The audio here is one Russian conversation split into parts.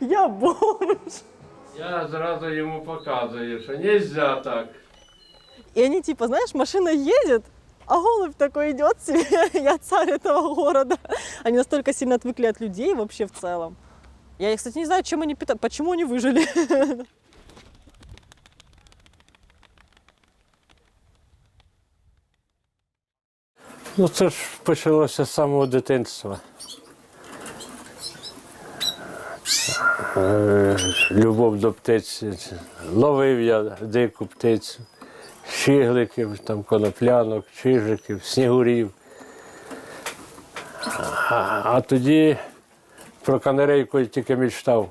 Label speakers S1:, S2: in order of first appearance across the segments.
S1: Я бомж.
S2: Я зразу йому показую, що нельзя так.
S1: И они типа, знаешь, машина едет, а голубь такой идет себе, я царь этого города. Они настолько сильно отвыкли от людей вообще в целом. Я, кстати, не знаю, чем они питают, почему они выжили.
S2: Ну це ж почалося з самого дитинства. Любов до птиці. Ловив я дику птицю, щигликів, там коноплянок, чижиків, снігурів. А, тоді про канарейку тільки мечтав.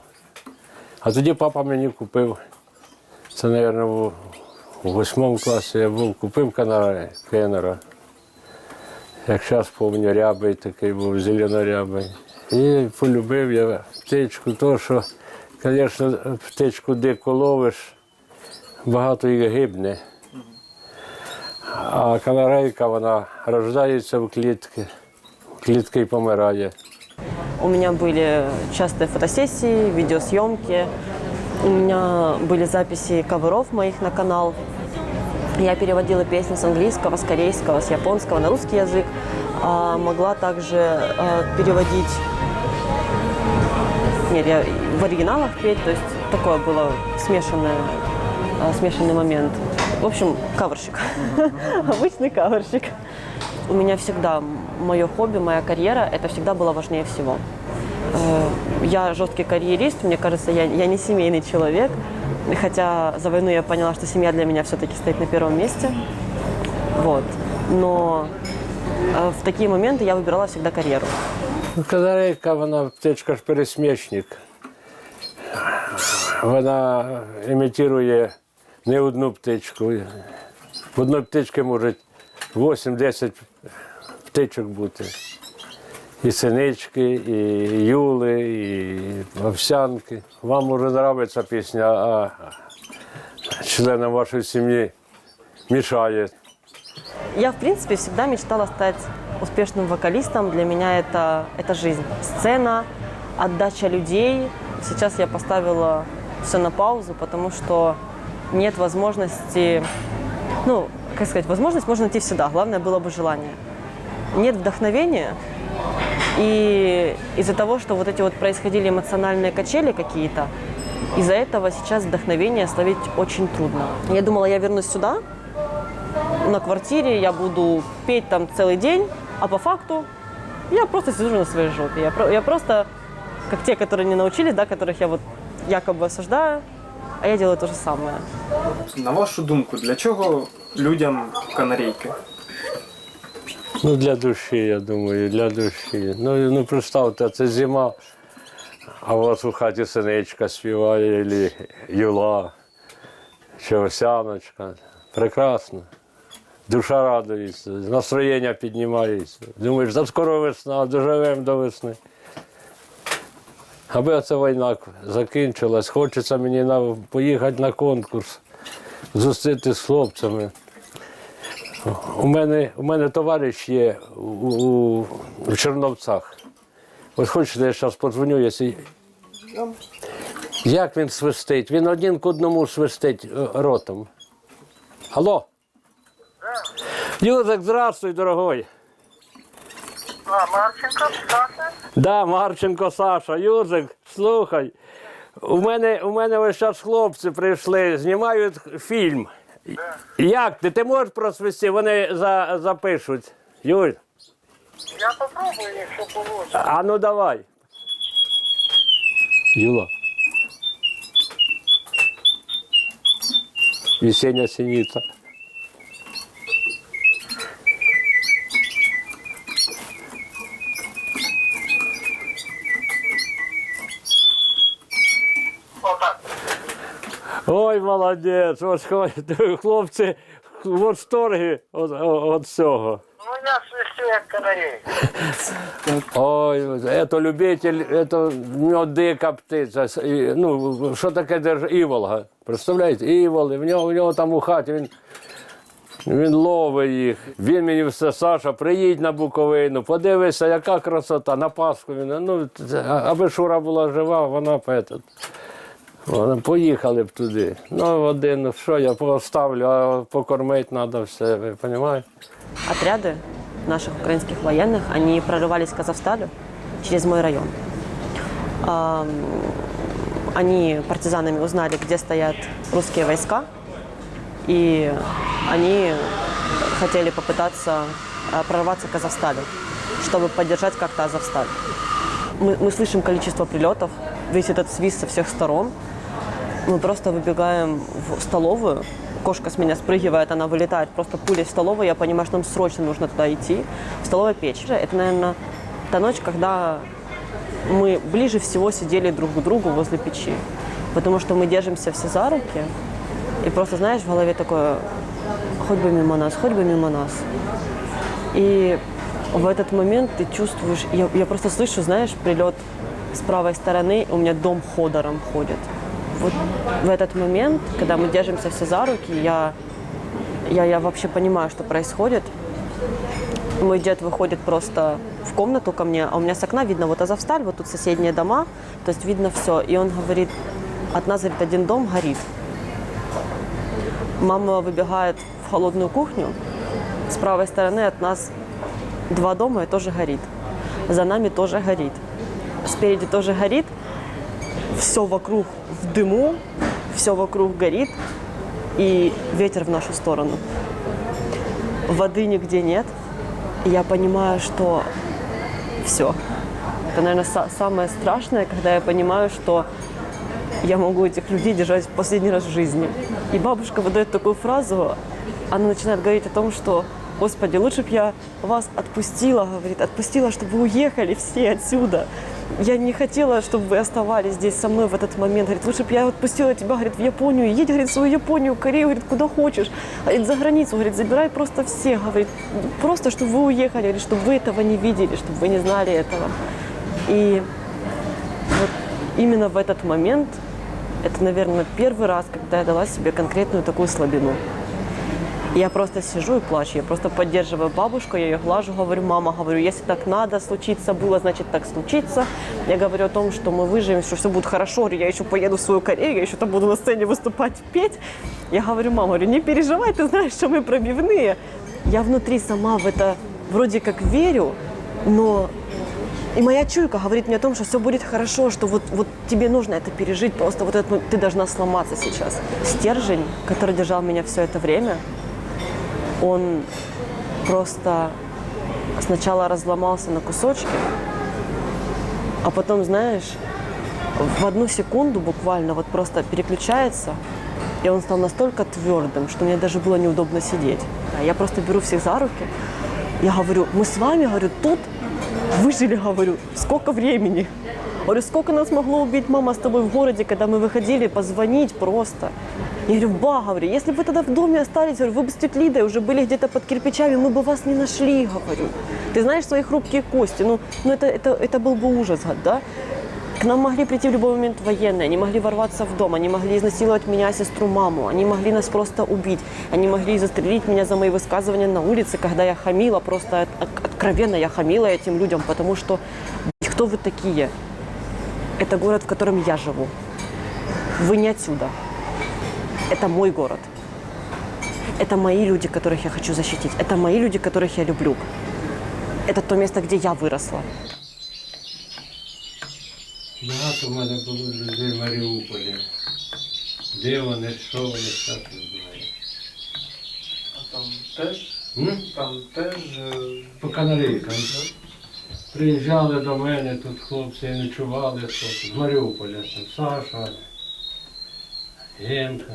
S2: А тоді папа мені купив. Це, мабуть, у восьмому класі я був, купив канара. Як зараз пам'ятаю, рябий такий був, зеленорябий. І полюбив я птичку, то що, звісно, птичку дико ловиш, багато їх гибне. А канарейка, вона рождається в клітки, в клітки і помирає.
S1: У меня были частые фотосессии, видеосъемки. У меня были записи каверов моих на канал. Я переводила песни с английского, с корейского, с японского на русский язык. А могла также э, переводить... я в оригиналах петь, то есть такое было смешанное, э, смешанный момент. В общем, каверщик. Обычный каверщик. У меня всегда мое хобби, моя карьера, это всегда было важнее всего. Э, Я жесткий карьерист, мне кажется, я, я не семейный человек, хотя за войну я поняла, что семья для меня все-таки стоит на первом месте. Вот. Но э, в такие моменты я выбирала всегда карьеру.
S2: Канарейка, вона птичка ж пересмішник. Вона імітує не одну птичку. В одній птичці може 8-10 птичок бути. І синички, і юли, і овсянки. Вам може подобається пісня, а членам вашої сім'ї мішає.
S1: Я, в принципе, всегда мечтала стать успешным вокалистом. Для меня это, это жизнь. Сцена, отдача людей. Сейчас я поставила все на паузу, потому что нет возможности, ну, как сказать, возможность можно найти всегда. Главное было бы желание. Нет вдохновения. И из-за того, что вот эти вот происходили эмоциональные качели какие-то, из-за этого сейчас вдохновение словить очень трудно. Я думала, я вернусь сюда, на квартире, я буду петь там целый день, а по факту я просто сижу на своей жопе. Я, про- я просто, как те, которые не научились, да, которых я вот якобы осуждаю, а я делаю то же самое.
S3: На вашу думку, для чого людям канарейки?
S2: Ну, для душі, я думаю, для душі. Ну, ну представте, це зима, а у вас у хаті синичка співає, або юла, чи осяночка. Прекрасно. Душа радується, настроєння піднімається. Думаєш, за скоро весна, доживемо до весни. Аби оця війна закінчилась, хочеться мені на, поїхати на конкурс, зустріти з хлопцями. У мене, у мене товариш є у, у, у Черновцях. От хочете, я зараз подзвоню, якщо... Як він свистить? Він один к одному свистить е, ротом. Алло? Юзик, здравствуй, дорогой.
S4: А, Марченко, Саша?
S2: Да, Марченко Саша, Юзик, слухай. У мене, у мене ось зараз хлопці прийшли, знімають фільм. Як ти? Ти можеш просвисти? Вони за, запишуть. Юль,
S4: Я попробую, якщо получится.
S2: а ну давай. Юла. Весенняя синица. Ой, молодець, ось хло- хлопці в восторгі від, від цього.
S4: Ну я свищу як канарейка.
S2: Ой, это любитель, это в нього дика птиця. С- і, Ну, що таке держ... іволга? Представляєте? Іволи. В нього, в нього там у хаті він Він ловить їх. Він мені все, Саша, приїдь на Буковину, подивися, яка красота, на Пасху. Він, ну, це- а- аби Шура була жива, вона б этот, вони поїхали б туди. Ну, один, ну, що я поставлю, а покормити треба все, ви розумієте?
S1: Отряды наших украинских военных, они прорывались к Казахстану через мой район. Ам, Они партизанами узнали, где стоят русские войска, и они хотели попытаться а, прорваться к Азовсталю, чтобы поддержать как-то Азовсталь. Мы, мы слышим количество прилетов, весь этот свист со всех сторон. Мы просто выбегаем в столовую, кошка с меня спрыгивает, она вылетает просто пулей в столовую, я понимаю, что нам срочно нужно туда идти. В столовой печь. Это, наверное, та ночь, когда мы ближе всего сидели друг к другу возле печи. Потому что мы держимся все за руки. И просто, знаешь, в голове такое, хоть бы мимо нас, хоть бы мимо нас. И в этот момент ты чувствуешь, я, я просто слышу, знаешь, прилет с правой стороны, у меня дом ходором ходит. Вот в этот момент, когда мы держимся все за руки, я, я, я вообще понимаю, что происходит. Мой дед выходит просто в комнату ко мне, а у меня с окна видно вот Азовсталь, вот тут соседние дома, то есть видно все. И он говорит, от нас, говорит, один дом горит. Мама выбегает в холодную кухню, с правой стороны от нас два дома и тоже горит. За нами тоже горит. Спереди тоже горит. Все вокруг в дыму, все вокруг горит. И ветер в нашу сторону. Воды нигде нет. И я понимаю, что все. Это, наверное, са- самое страшное, когда я понимаю, что я могу этих людей держать в последний раз в жизни. И бабушка выдает такую фразу, она начинает говорить о том, что, Господи, лучше бы я вас отпустила, говорит, отпустила, чтобы вы уехали все отсюда. Я не хотела, чтобы вы оставались здесь со мной в этот момент. Говорит, лучше бы я отпустила тебя, говорит, в Японию. Едь, говорит, в свою Японию, Корею, говорит, куда хочешь. Говорит, за границу, говорит, забирай просто всех, говорит, просто, чтобы вы уехали, говорит, чтобы вы этого не видели, чтобы вы не знали этого. И вот именно в этот момент, это, наверное, первый раз, когда я дала себе конкретную такую слабину. Я просто сижу и плачу, я просто поддерживаю бабушку, я ее глажу, говорю, мама, говорю, если так надо случиться было, значит так случится. Я говорю о том, что мы выживем, что все будет хорошо, я еще поеду в свою Корею, я еще там буду на сцене выступать, петь. Я говорю, мама, говорю, не переживай, ты знаешь, что мы пробивные. Я внутри сама в это вроде как верю, но и моя чуйка говорит мне о том, что все будет хорошо, что вот, вот тебе нужно это пережить, просто вот это, ты должна сломаться сейчас. Стержень, который держал меня все это время, он просто сначала разломался на кусочки, а потом, знаешь, в одну секунду буквально вот просто переключается, и он стал настолько твердым, что мне даже было неудобно сидеть. Я просто беру всех за руки, я говорю, мы с вами, говорю, тут выжили, говорю, сколько времени? Говорю, сколько нас могло убить мама с тобой в городе, когда мы выходили позвонить просто. Я говорю, ба, говорю, если бы вы тогда в доме остались, говорю, вы бы с тетей Лидой уже были где-то под кирпичами, мы бы вас не нашли, говорю. Ты знаешь свои хрупкие кости, ну, ну это, это, это был бы ужас, да? К нам могли прийти в любой момент военные, они могли ворваться в дом, они могли изнасиловать меня, сестру, маму, они могли нас просто убить, они могли застрелить меня за мои высказывания на улице, когда я хамила, просто от- от- откровенно я хамила этим людям, потому что «Блядь, кто вы такие? Это город, в котором я живу. Вы не отсюда Это мой город. Это мои люди, которых я хочу защитить. Это мои люди, которых я люблю. Это то место, где я выросла.
S2: Багато в мене було людей в Маріуполі. Де вони, що вони, так не знаю.
S3: А там теж,
S2: М?
S3: там теж е,
S2: По канарейкам. Приїжджали до мене тут хлопці і ночували хлопці. З Маріуполя там Саша, Генка.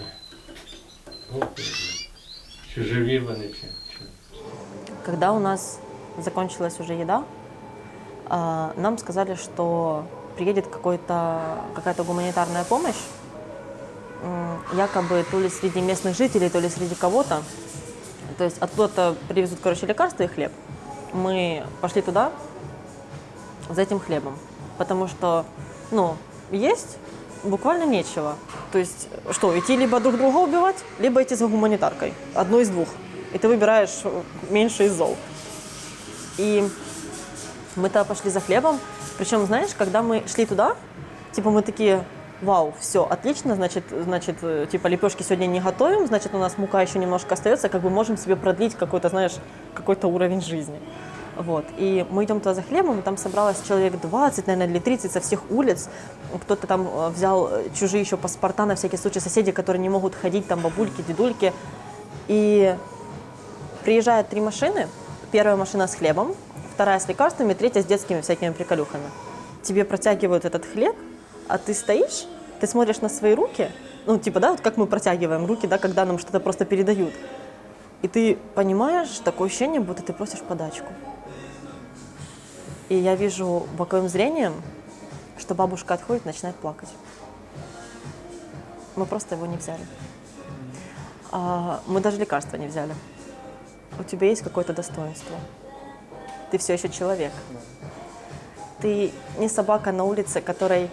S1: Когда у нас закончилась уже еда, а, нам сказали, что приедет какая-то гуманитарная помощь, якобы то ли среди местных жителей, то ли среди кого-то. То есть откуда-то привезут, короче, лекарства и хлеб. Мы пошли туда за этим хлебом, потому что, ну, есть буквально нечего. То есть, что, идти либо друг друга убивать, либо идти за гуманитаркой. Одно из двух.
S5: И ты выбираешь меньше из зол. И мы тогда пошли за хлебом. Причем, знаешь, когда мы шли туда, типа мы такие, вау, все, отлично, значит, значит, э, типа лепешки сегодня не готовим, значит, у нас мука еще немножко остается, как бы можем себе продлить какой-то, знаешь, какой-то уровень жизни. Вот. И мы идем туда за хлебом, и там собралось человек 20, наверное, или 30 со всех улиц. Кто-то там э, взял э, чужие еще паспорта, на всякий случай, соседи, которые не могут ходить, там бабульки, дедульки. И приезжают три машины. Первая машина с хлебом, вторая с лекарствами, третья с детскими всякими приколюхами. Тебе протягивают этот хлеб, а ты стоишь, ты смотришь на свои руки, ну, типа, да, вот как мы протягиваем руки, да, когда нам что-то просто передают. И ты понимаешь, такое ощущение, будто ты просишь подачку. И я вижу боковым зрением, что бабушка отходит и начинает плакать. Мы просто его не взяли. А, мы даже лекарства не взяли. У тебя есть какое-то достоинство. Ты все еще человек. Ты не собака на улице, которой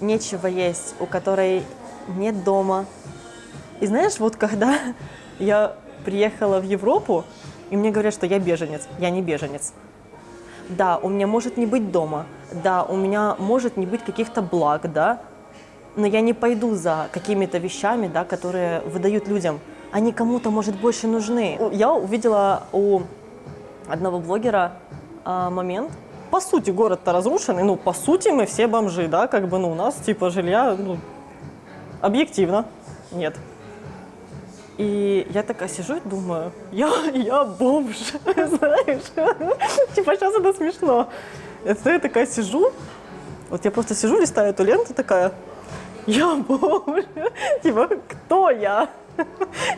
S5: нечего есть, у которой нет дома. И знаешь, вот когда я приехала в Европу, и мне говорят, что я беженец, я не беженец. Да, у меня может не быть дома, да, у меня может не быть каких-то благ, да, но я не пойду за какими-то вещами, да, которые выдают людям. Они кому-то, может, больше нужны. Я увидела у одного блогера а, момент. По сути, город-то разрушенный. Ну, по сути, мы все бомжи, да, как бы, ну, у нас, типа, жилья, ну, объективно нет. И я такая сижу и думаю, я, я бомж, знаешь. Типа, сейчас это смешно. Это я такая сижу, вот я просто сижу, листаю эту ленту, такая, я бомж. Типа, кто я?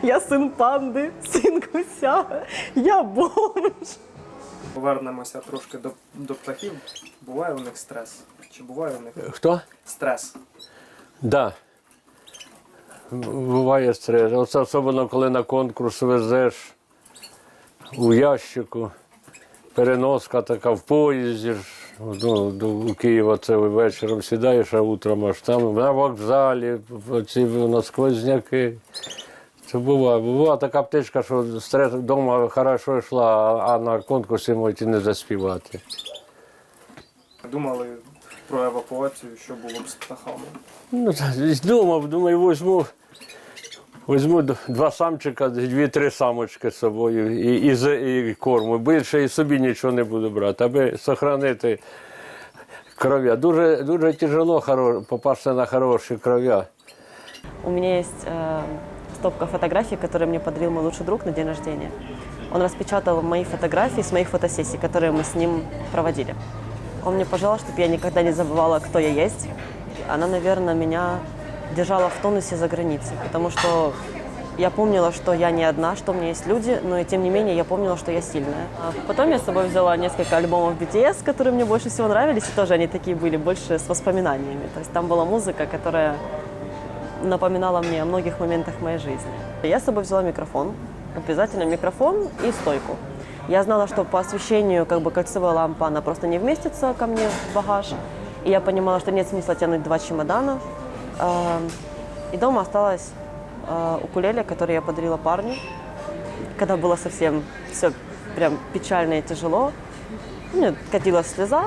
S5: Я сын панди, син гуся, я бомж.
S3: Повернемося трошки до, до птахів. Буває у них стрес? Чи буває у них
S2: Хто?
S3: стрес?
S2: Да. Буває стрес. Оце особливо, коли на конкурс везеш у ящику, переноска така в поїзді. Ну, до у Києва це вечором сідаєш, а утром аж там на вокзалі, ці на сквозняки. Це буває. Була така птичка, що стрес вдома хорошо йшла, а на конкурсі можуть і не заспівати.
S3: Думали про евакуацію, що було б з птахами.
S2: Ну, думав, думаю, візьму, візьму д- два самчика, дві-три самочки з собою і, і, з- і корму. Більше і собі нічого не буду брати, аби зберігати кров'я. Дуже, дуже тяжело хоро- попасти на хороші кров'я.
S5: У меня есть э, стопка фотографий, которые мне подарил мой лучший друг на день рождения. Он распечатал мои фотографии с моих фотосессий, которые мы с ним проводили. Он мне пожелал, чтобы я никогда не забывала, кто я есть. Она, наверное, меня держала в тонусе за границей, потому что я помнила, что я не одна, что у меня есть люди, но и тем не менее я помнила, что я сильная. А потом я с собой взяла несколько альбомов BTS, которые мне больше всего нравились, и тоже они такие были больше с воспоминаниями. То есть там была музыка, которая напоминала мне о многих моментах моей жизни. Я с собой взяла микрофон, обязательно микрофон и стойку. Я знала, что по освещению как бы кольцевая лампа, она просто не вместится ко мне в багаж. И я понимала, что нет смысла тянуть два чемодана. И дома осталось а, укулеле, которое я подарила парню, когда было совсем все прям печально и тяжело. Мне катилась слеза,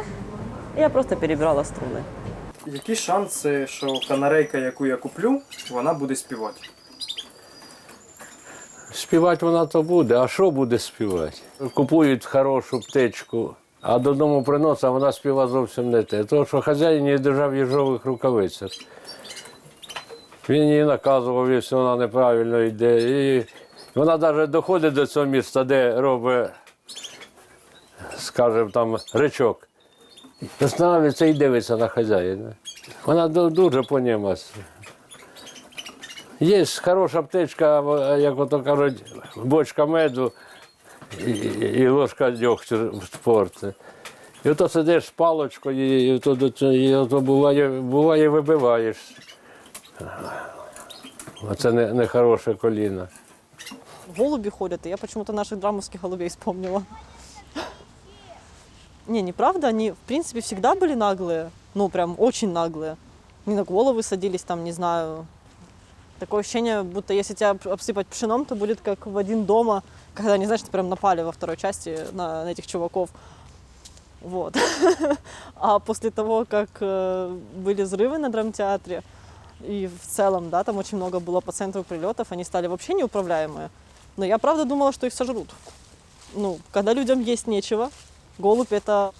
S5: и я просто перебирала струны.
S3: Які шанси, що канарейка, яку я куплю, вона буде співати?
S2: Співати вона то буде, а що буде співати? Купують хорошу птичку, а додому приносять, а вона співа зовсім не те. Тому що хазяїн її держав їжових рукавицях. Він її наказував, якщо вона неправильно йде. І вона навіть доходить до цього міста, де робить, скажімо, там речок. Останавливається і дивиться на хазяїна. Вона дуже по ньому. Є хороша птичка, як ото кажуть, бочка меду і, і- і ложка дьогтю в спорт. І ото сидиш з палочкою, і цього- і ото буває, буває вибиваєш. Оце не, не хороше коліно.
S5: Голуби ходят, я почему-то наших драмовских голубей вспомнила. Не, неправда, они, в принципе, всегда были наглые. Ну, прям очень наглые. Они на головы садились, там, не знаю. Такое ощущение, будто если тебя об- обсыпать пшеном, то будет как в один дома,
S3: когда они, знаешь, прям напали во второй части на, на этих чуваков. Вот. А после того, как э, были взрывы на драмтеатре, и в целом, да, там очень много было по центру прилетов, они стали вообще неуправляемые. Но я правда думала, что их сожрут. Ну, когда людям есть нечего, голубь это,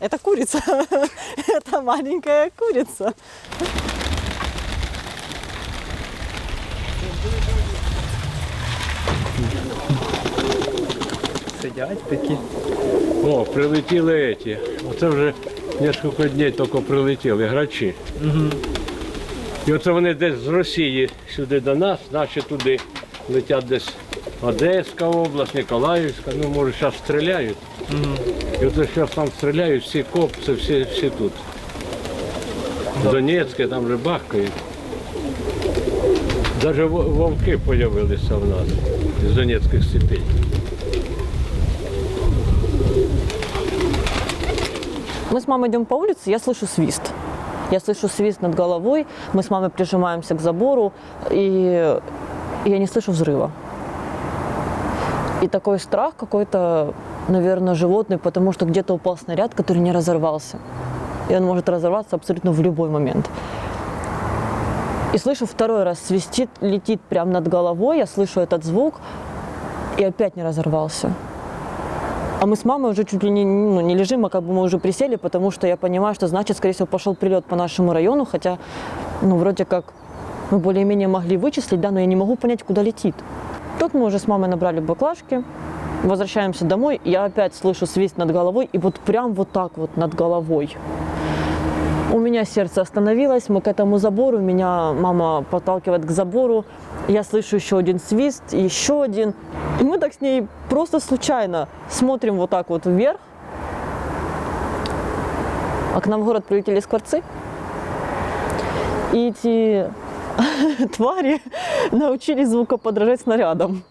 S3: это курица. это маленькая курица.
S6: Сидять такі.
S2: О, прилетіли ці. Оце вже кілька днів тільки прилетіли грачі. І оце вони десь з Росії сюди до нас, наші туди летять десь Одеська область, Ніколаївська, ну може зараз стріляють. І оце зараз там стріляють, всі копці, всі, всі тут. Донецьке, там вже бахкають. Навіть вовки з'явилися в нас з Донецьких степей.
S5: Мы с мамой идем по улице, я слышу свист. Я слышу свист над головой, мы с мамой прижимаемся к забору, и я не слышу взрыва. И такой страх какой-то, наверное, животный, потому что где-то упал снаряд, который не разорвался. И он может разорваться абсолютно в любой момент. И слышу второй раз, свистит, летит прямо над головой, я слышу этот звук, и опять не разорвался. А мы с мамой уже чуть ли не, ну, не лежим, а как бы мы уже присели, потому что я понимаю, что значит, скорее всего, пошел прилет по нашему району, хотя, ну, вроде как мы более-менее могли вычислить, да, но я не могу понять, куда летит. Тут мы уже с мамой набрали баклажки, возвращаемся домой, я опять слышу свист над головой, и вот прям вот так вот над головой. У меня сердце остановилось, мы к этому забору, меня мама подталкивает к забору, я слышу еще один свист, еще один. И мы так с ней просто случайно смотрим вот так вот вверх, а к нам в город прилетели скворцы. И эти твари научились звукоподражать снарядом.